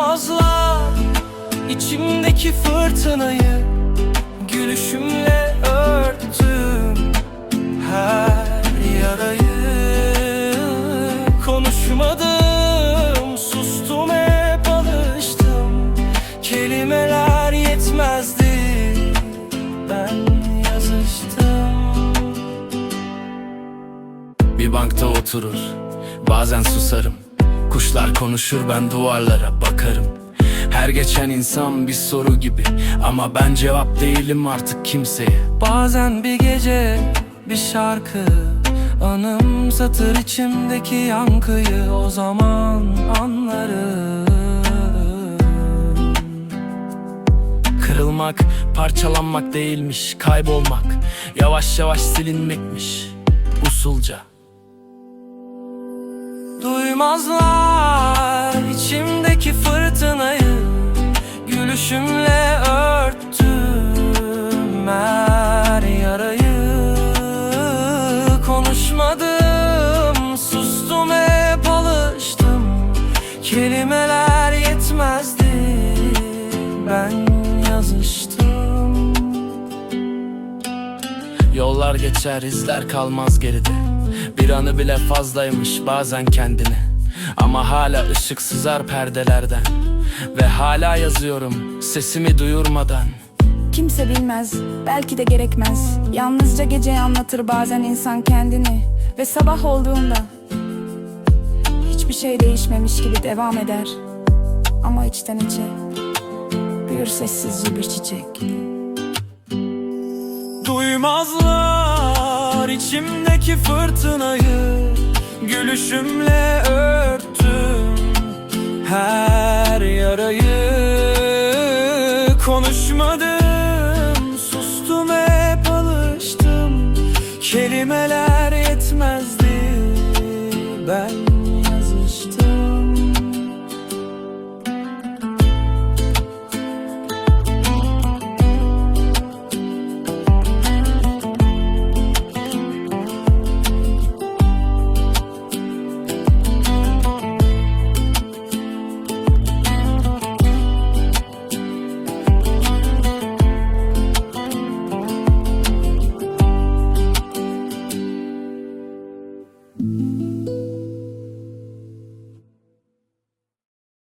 Duymazlar içimdeki fırtınayı Gülüşümle örttüm her yarayı. Konuşmadım, sustum hep alıştım. Kelimeler yetmezdi, ben yazıştım. Bir bankta oturur, bazen susarım Kuşlar konuşur, ben duvarlara bakarım. Her geçen insan bir soru gibi Ama ben cevap değilim artık kimseye. Bazen bir gece, bir şarkı Anımsatır içimdeki yankıyı O zaman anlarım. Kırılmak, parçalanmak değilmiş, kaybolmak. Yavaş yavaş silinmekmiş, usulca Duymazlar içimdeki fırtınayı Gülüşümle örttüm her yarayı. Konuşmadım, sustum hep alıştım. Kelimeler yetmezdi, ben yazıştım. Yollar geçer izler kalmaz geride Bir anı bile fazlaymış bazen kendine Ama hala ışık sızar perdelerden. Ve hala yazıyorum sesimi duyurmadan. Kimse bilmez, belki de gerekmez. Yalnızca gece anlatır bazen insan kendini. Ve sabah olduğunda Hiçbir şey değişmemiş gibi devam eder. Ama içten içe Büyür sessizce bir çiçek. Duymazlar içimdeki fırtınayı Gülüşümle örttüm. Her yarayı Konuşmadım, sustum hep alıştım. Kelimeler yetmezdi, ben